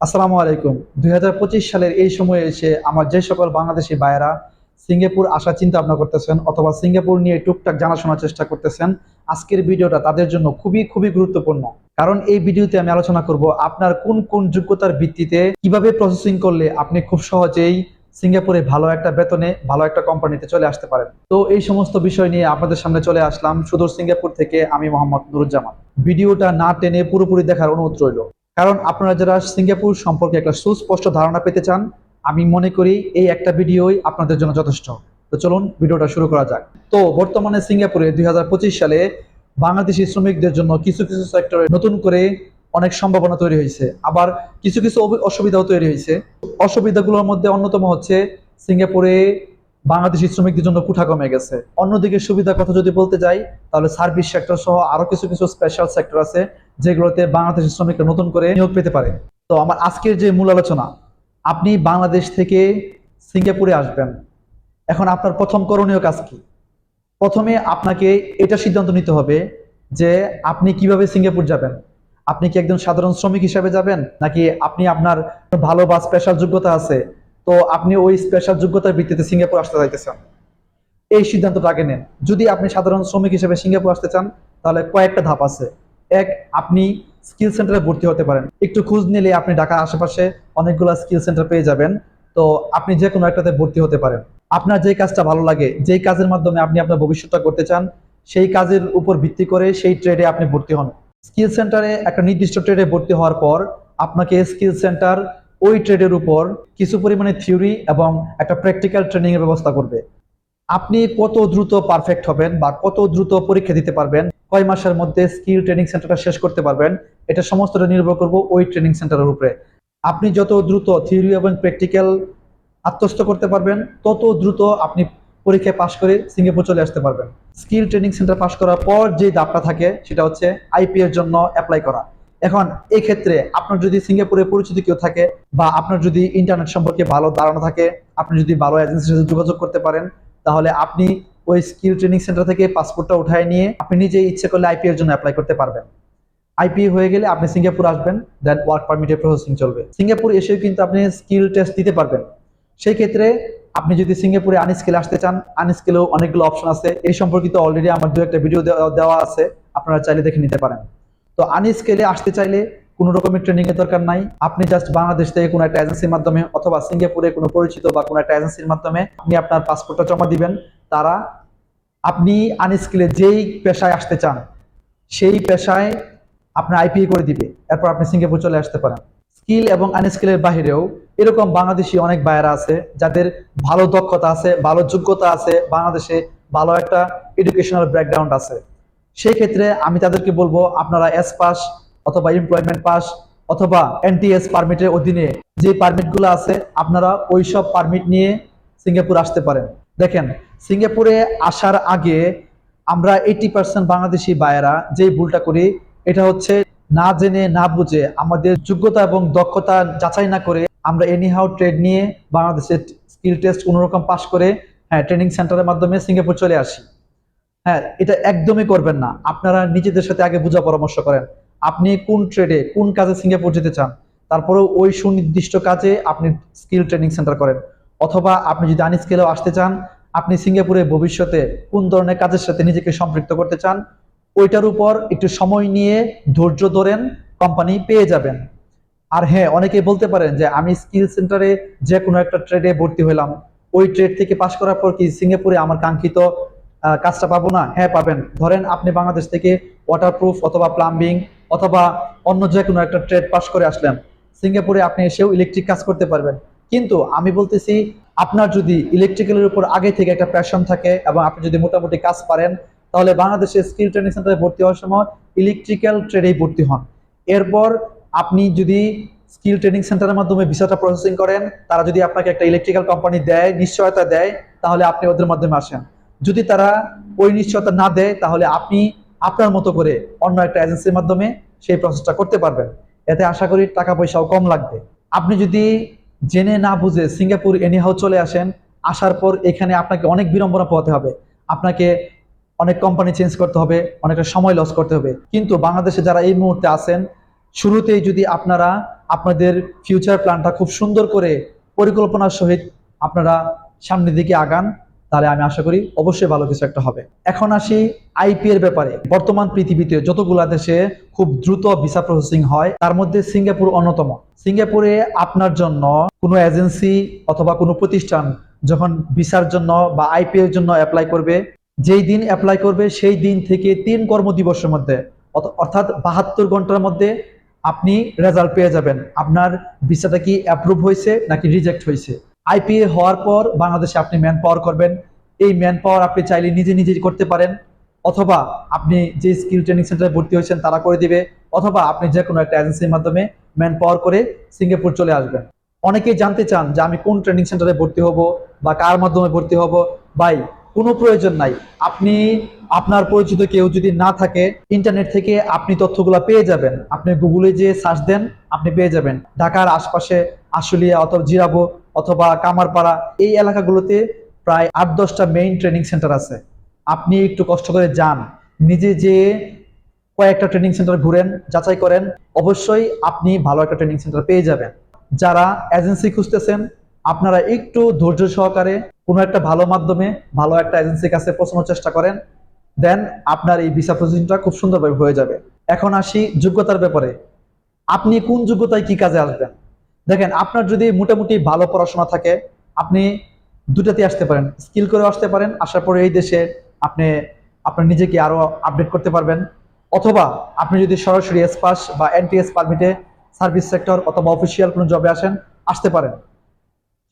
আসসালামু আলাইকুম। দুই হাজার পঁচিশ সালের এই সময়ে এসে আমার যে সকল বাংলাদেশি ভাইয়েরা সিঙ্গাপুর আসার চিন্তা ভাবনা করতেছেন অথবা সিঙ্গাপুর নিয়ে টুকটাক জানাশোনার চেষ্টা করতেছেন, আজকের ভিডিওটা তাদের জন্য খুবই খুবই গুরুত্বপূর্ণ। কারণ এই ভিডিওতে আমি আলোচনা করব আপনার কোন কোন যোগ্যতার ভিত্তিতে কীভাবে প্রসেসিং করলে আপনি খুব সহজেই সিঙ্গাপুরে ভালো একটা বেতনে, ভালো একটা কোম্পানিতে চলে আসতে পারেন। তো এই সমস্ত বিষয় নিয়ে আপনাদের সামনে চলে আসলাম। সুদূর সিঙ্গাপুর থেকে আমি মোহাম্মদ নুরুজ্জামান। ভিডিওটা না টেনে পুরোপুরি দেখার অনুরোধ রইল। কারণ আপনারা যারা সিঙ্গাপুর সম্পর্কে একটা সুস্পষ্ট ধারণা পেতে চান, আমি মনে করি এই একটা ভিডিওই আপনাদের জন্য যথেষ্ট। তো চলুন ভিডিওটা শুরু করা যাক। তো বর্তমানে সিঙ্গাপুরে দুই হাজার পঁচিশ সালে বাংলাদেশি শ্রমিকদের জন্য কিছু কিছু সেক্টরে নতুন করে অনেক সম্ভাবনা তৈরি হয়েছে। আবার কিছু কিছু অসুবিধাও তৈরি হয়েছে। অসুবিধাগুলোর মধ্যে অন্যতম হচ্ছে সিঙ্গাপুরে বাংলাদেশি শ্রমিকদের জন্য কুঠা কমে গেছে। অন্যদিকে সুবিধার কথা যদি বলতে যাই, তাহলে সার্ভিস সেক্টর সহ আরও কিছু কিছু স্পেশাল সেক্টর আছে, যেগুলোতে বাংলাদেশি শ্রমিকরা নতুন করে নিয়োগ পেতে পারে। তো আমার আজকের যে মূল আলোচনা, আপনি বাংলাদেশ থেকে সিঙ্গাপুরে আসবেন। এখন আপনার প্রথম করণীয় কাজ কি? প্রথমে আপনাকে এটা সিদ্ধান্ত নিতে হবে যে আপনি কীভাবে সিঙ্গাপুর যাবেন। আপনি কি একজন সাধারণ শ্রমিক হিসেবে যাবেন, নাকি আপনি আপনার ভালো বা স্পেশাল যোগ্যতা আছে তো আপনি ওই স্পেশাল যোগ্যতার ভিত্তিতে সিঙ্গাপুর আসতে চাইতেছেন। এই সিদ্ধান্তটা আগে নেন। যদি আপনি সাধারণ শ্রমিক হিসেবে সিঙ্গাপুর আসতে চান, তাহলে কয়েকটা ধাপ আছে। এক, আপনি স্কিল সেন্টারে ভর্তি হতে পারেন। একটু খোঁজ নিলে আপনি ঢাকার আশেপাশে অনেকগুলো স্কিল সেন্টার পেয়ে যাবেন। তো আপনি যে কোনো একটাতে ভর্তি হতে পারেন। আপনার যে কাজটা ভালো লাগে, যেই কাজের মাধ্যমে আপনি আপনার ভবিষ্যৎটা করতে চান, সেই কাজের উপর ভিত্তি করে সেই ট্রেডে আপনি ভর্তি হন। স্কিল সেন্টারে একটা নির্দিষ্ট ট্রেডে ভর্তি হওয়ার পর, আপনাকে স্কিল সেন্টার ওই ট্রেডের উপর কিছু পরিমাণে থিওরি এবং একটা প্র্যাকটিক্যাল ট্রেনিং এর ব্যবস্থা করবে। আপনি কত দ্রুত পারফেক্ট হবেন বা কত দ্রুত পরীক্ষা দিতে পারবেন, কয় মাসের মধ্যে স্কিল ট্রেনিং সেন্টারটা শেষ করতে পারবেন, এটা সমস্তটা নির্ভর করব ওই ট্রেনিং সেন্টারের উপরে। আপনি যত দ্রুত থিওরি এবং প্র্যাকটিক্যাল আত্মস্থ করতে পারবেন, তত দ্রুত আপনি পরীক্ষায় পাশ করে সিঙ্গাপুর চলে আসতে পারবেন। স্কিল ট্রেনিং সেন্টার পাশ করার পর যে ধাপটা থাকে, সেটা হচ্ছে আইপি এর জন্য অ্যাপ্লাই করা। এখন এই ক্ষেত্রে আপনার যদি সিঙ্গাপুরে পরিচিত কেউ থাকে বা আপনার যদি ইন্টারনেট সম্পর্কে ভালো ধারণা থাকে, আপনি যদি ভালো এজেন্সির সাথে যোগাযোগ করতে পারেন, তাহলে আপনি ওই স্কিল ট্রেনিং সেন্টার থেকে পাসপোর্টটা উঠায় নিয়ে আপনি নিজে ইচ্ছে করলে আইপি এর জন্য অ্যাপ্লাই করতে পারবেন। আইপি হয়ে গেলে আপনি সিঙ্গাপুর আসবেন দেন ওয়ার্ক পারমিটের প্রসেসিং চলবে। সিঙ্গাপুর এসেও কিন্তু আপনি স্কিল টেস্ট দিতে পারবেন। সেই ক্ষেত্রে আপনি যদি সিঙ্গাপুরে আনস্কিল আসতে চান আনস্কিলেও অনেকগুলো অপশন আছে। এই সম্পর্কিত অলরেডি আমার দু একটা ভিডিও দেওয়া আছে, আপনারা চাইলে দেখে নিতে পারেন। তো আনস্কেলে আসতে চাইলে কোনো রকমের ট্রেনিং এর দরকার নাই। আপনি জাস্ট বাংলাদেশ থেকে কোনো একটা এজেন্সির মাধ্যমে অথবা সিঙ্গাপুরে কোনো পরিচিত বা কোনো একটা এজেন্সির মাধ্যমে আপনি আপনার পাসপোর্টটা জমা দিবেন। তারা আপনি আনস্কিলে যেই পেশায় আসতে চান, সেই পেশায় আপনার আইপিএ করে দিবে। এরপর আপনি সিঙ্গাপুর চলে আসতে পারেন। স্কিল এবং আনস্কিলের বাহিরেও এরকম বাংলাদেশি অনেক বায়েরা আছে, যাদের ভালো দক্ষতা আছে, ভালো যোগ্যতা আছে, বাংলাদেশে ভালো একটা এডুকেশনাল ব্যাকগ্রাউন্ড আছে। সেই ক্ষেত্রে আমি তাদেরকে বলব, আপনারা এস পাস অথবা এমপ্লয়মেন্ট পাস অথবা এনটিএস পারমিটের অধীনে যে পারমিটগুলো আছে, আপনারা ওই সব পারমিট নিয়ে সিঙ্গাপুর আসতে পারেন। দেখেন, সিঙ্গাপুরে আসার আগে আমরা এইটি পার্সেন্ট বাংলাদেশি বায়েরা যে ভুলটা করি, এটা হচ্ছে না জেনে, না বুঝে আমাদের যোগ্যতা এবং দক্ষতা যাচাই না করে আমরা এনিহাউ ট্রেড নিয়ে বাংলাদেশের স্কিল টেস্ট কোনোরকম পাস করে হ্যাঁ ট্রেনিং সেন্টারের মাধ্যমে সিঙ্গাপুর চলে আসি। হ্যাঁ এটা একদমই করবেন না। আপনারা নিজেদের সাথে আগে বুঝা পরামর্শ করেন। আপনি কোন ট্রেডে কোন কাজে সিঙ্গাপুর যেতে চান, তারপরেও ওই সুনির্দিষ্ট কাজে আপনি স্কিল ট্রেনিং সেন্টার করেন। অথবা আপনি যদি আনস্কিলেও আসতে চান, আপনি সিঙ্গাপুরে ভবিষ্যতে কোন ধরনের কাজের সাথে নিজেকে সম্পৃক্ত করতে চান, ওইটার উপর একটু সময় নিয়ে ধৈর্য ধরেন কোম্পানি পেয়ে যাবেন। আর হ্যাঁ অনেকে বলতে পারেন যে, আমি স্কিল সেন্টারে যে কোনো একটা ট্রেডে ভর্তি হলাম ওই ট্রেড থেকে পাশ করার পর কি সিঙ্গাপুরে আমার কাঙ্ক্ষিত কাজটা পাবো না। হ্যাঁ পাবেন। ধরেন আপনি বাংলাদেশ থেকে ওয়াটারপ্রুফ অথবা প্লাম্বিং অথবা অন্য যে কোনো একটা ট্রেড পাশ করে আসলেন। সিঙ্গাপুরে আপনি এসেও ইলেকট্রিক কাজ করতে পারবেন। কিন্তু আমি বলতেছি, আপনার যদি ইলেকট্রিক্যালের উপর আগে থেকে একটা প্যাশন থাকে এবং আপনি যদি মোটামুটি কাজ পারেন, তাহলে বাংলাদেশের স্কিল ট্রেনিং সেন্টারে ভর্তি হওয়ার সময় ইলেকট্রিক্যাল ট্রেডেই ভর্তি হন। এরপর আপনি যদি স্কিল ট্রেনিং সেন্টারের মাধ্যমে ভিসাটা প্রসেসিং করেন, তারা যদি আপনাকে একটা ইলেকট্রিক্যাল কোম্পানি দেয়, নিশ্চয়তা দেয়, তাহলে আপনি ওদের মাধ্যমে আসেন। যদি তারা ওই নিশ্চয়তা না দেয়, তাহলে আপনি আপনার মতো করে অন্য একটা এজেন্সির মাধ্যমে সেই প্রসেসটা করতে পারবেন। এতে আশা করি টাকা পয়সাও কম লাগবে। আপনি যদি জেনে না বুঝে সিঙ্গাপুর এনিহাও চলে আসেন, আসার পর এখানে আপনাকে অনেক বিড়ম্বনা পোহাতে হবে। আপনাকে অনেক কোম্পানি চেঞ্জ করতে হবে, অনেকটা সময় লস করতে হবে। কিন্তু বাংলাদেশে যারা এই মুহূর্তে আছেন, শুরুতেই যদি আপনারা আপনাদের ফিউচার প্ল্যানটা খুব সুন্দর করে পরিকল্পনার সহিত আপনারা সামনের দিকে আগান তাহলে আমি আশা করি অবশ্যই ভালো কিছু একটা হবে। এখন আসি আইপি এর ব্যাপারে। বর্তমান পৃথিবীতে যতগুলা দেশে খুব দ্রুত ভিসা প্রসেসিং হয়, তার মধ্যে সিঙ্গাপুর অন্যতম। সিঙ্গাপুরে আপনার জন্য কোনো এজেন্সি অথবা কোনো প্রতিষ্ঠান যখন ভিসার জন্য বা আইপি এর জন্য অ্যাপ্লাই করবে, যেই দিন অ্যাপ্লাই করবে সেই দিন থেকে তিন কর্মদিবসের মধ্যে অর্থাৎ বাহাত্তর ঘণ্টার মধ্যে আপনি রেজাল্ট পেয়ে যাবেন। আপনার ভিসাটা কি অ্যাপ্রুভ হয়েছে নাকি রিজেক্ট হয়েছে? আইপিএ হওয়ার পর বাংলাদেশে আপনি ম্যান পাওয়ার করবেন। এই ম্যান পাওয়ার আপনি চাইলে নিজে নিজেই করতে পারেন, অথবা আপনি যে স্কিল ট্রেনিং সেন্টারে ভর্তি হয়েছেন তারা করে দিবে, অথবা আপনি যে কোনো একটা এজেন্সির মাধ্যমে ম্যান পাওয়ার করে সিঙ্গাপুর চলে আসবেন। অনেকেই জানতে চান যে আমি কোন ট্রেনিং সেন্টারে ভর্তি হব বা কার মাধ্যমে ভর্তি হব। ভাই, কোনো প্রয়োজন নাই। আপনি, আপনার পরিচিত কেউ যদি না থাকে ইন্টারনেট থেকে আপনি তথ্যগুলো পেয়ে যাবেন। আপনি গুগলে যে সার্চ দেন, আপনি পেয়ে যাবেন। ঢাকার আশপাশে আশুলিয়া অথবা জিরাবো অথবা কামারপাড়া এই এলাকাগুলোতে প্রায় আট দশটা মেইন ট্রেনিং সেন্টার আছে। আপনি একটু কষ্ট করে যান, নিজে যে কয়েকটা ট্রেনিং সেন্টার ঘুরেন, যাচাই করেন, অবশ্যই আপনি ভালো একটা ট্রেনিং সেন্টার পেয়ে যাবেন। যারা এজেন্সি খুঁজতেছেন, আপনারা একটু ধৈর্য সহকারে কোনো একটা ভালো মাধ্যমে ভালো একটা এজেন্সির কাছে পৌঁছানোর চেষ্টা করেন দেন আপনার এই ভিসা প্রসেসিংটা খুব সুন্দরভাবে হয়ে যাবে। এখন আসি যোগ্যতার ব্যাপারে। আপনি কোন যোগ্যতায় কি কাজে আসবেন? দেখেন, আপনার যদি মোটামুটি ভালো পড়াশোনা থাকে, আপনি দুটাতে আসতে পারেন। স্কিল করে আসতে পারেন, আসার পরে এই দেশে আপনি আপনার নিজেকে আরও আপডেট করতে পারবেন। অথবা আপনি যদি সরাসরি এস পাস বা এনটিএস পারমিটে সার্ভিস সেক্টর অথবা অফিসিয়াল কোনো জবে আসেন, আসতে পারেন।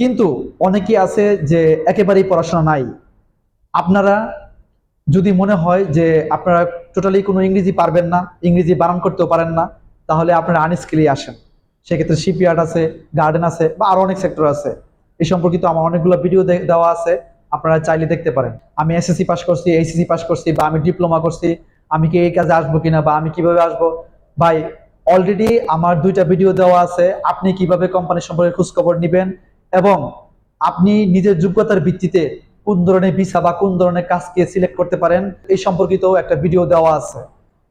কিন্তু অনেকেই আছে যে একেবারেই পড়াশোনা নাই। আপনারা যদি মনে হয় যে আপনারা টোটালি কোনো ইংরেজি পারবেন না, ইংরেজি বানান করতেও পারেন না, তাহলে আপনারা আনস্কিলি আসেন। সেক্ষেত্রে শিপইয়ার্ড আছে গার্ডেন আছে বা আরও অনেক সেক্টর আছে। এই সম্পর্কিত আমার অনেকগুলো ভিডিও দেওয়া আছে, আপনারা চাইলে দেখতে পারেন। আমি এসএসসি পাস করছি এইচএসসি পাস করছি বা আমি ডিপ্লোমা করছি, আমি কি এই কাজে আসব কিনা বা আমি কীভাবে আসব? ভাই অলরেডি আমার দুইটা ভিডিও দেওয়া আছে, আপনি কীভাবে কোম্পানি সম্পর্কে খোঁজখবর নেবেন এবং আপনি নিজের যোগ্যতার ভিত্তিতে কোন ধরনের ভিসা বা কোন ধরনের কাজকে সিলেক্ট করতে পারেন, এই সম্পর্কিত একটা ভিডিও দেওয়া আছে।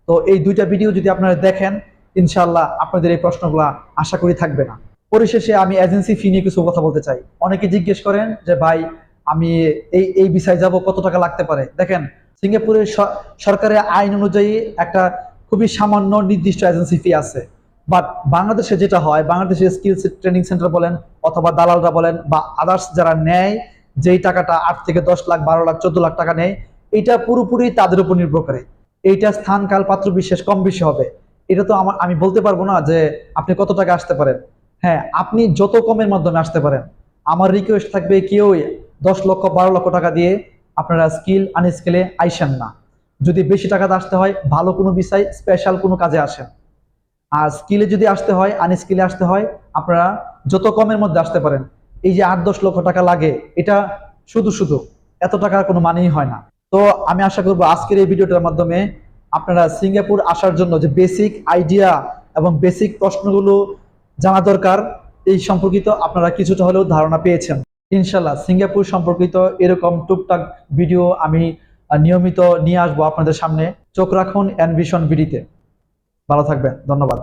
তো এই দুইটা ভিডিও যদি আপনারা দেখেন ইনশাল্লাহ আপনাদের এই প্রশ্নগুলা আশা করি থাকবে না। পরিশেষে আমি এজেন্সি ফি নিয়ে কিছু কথা বলতে চাই। অনেকে জিজ্ঞেস করেন যে, ভাই, আমি এই এই বিষয়ে যাব, কত টাকা লাগতে পারে? দেখেন সিঙ্গাপুরের সরকারের আইন অনুযায়ী একটা খুবই সামান্য নির্দিষ্ট এজেন্সি ফি আছে। বাট বাংলাদেশে যেটা হয়, বাংলাদেশের স্কিলস ট্রেনিং সেন্টার বলেন অথবা দালালরা বলেন বা আদার্স যারা নেয়, যেই টাকাটা আট থেকে দশ লাখ, বারো লাখ, চোদ্দ লাখ টাকা নেয়, এটা পুরোপুরি তাদের উপর নির্ভর করে। এইটা স্থান কাল পাত্র বিশেষ কম বেশি হবে। এটা তো আমার আমি বলতে পারব না যে আপনি কত টাকা আসতে পারেন। হ্যাঁ আপনি যত কমের মাধ্যমে আসতে পারেন, আমার রিকোয়েস্ট থাকবে কেউ দশ লক্ষ, বারো লক্ষ টাকা দিয়ে আপনারা স্কিল আনস্কিলে আইসেন না। যদি বেশি টাকাতে আসতে হয়, ভালো কোনো বিষয় স্পেশাল কোনো কাজে আসেন আর স্কিলে যদি আসতে হয় আনস্কিলে আসতে হয়, আপনারা যত কমের মধ্যে আসতে পারেন, এই যে আট, দশ লক্ষ টাকা লাগে, এটা শুধু শুধু, এত টাকার কোনো মানেই হয় না। তো আমি আশা করব আজকের এই ভিডিওটার মাধ্যমে আপনারা সিঙ্গাপুর আসার জন্য যে বেসিক আইডিয়া এবং বেসিক প্রশ্নগুলো জানা দরকার, এই সম্পর্কিত আপনারা কিছুটা হলেও ধারণা পেয়েছেন। ইনশাল্লাহ সিঙ্গাপুর সম্পর্কিত এরকম টুকটাক ভিডিও আমি নিয়মিত নিয়ে আসব আপনাদের সামনে। চোখ রাখুন অ্যানভিশন বিডিতে ভালো থাকবেন। ধন্যবাদ।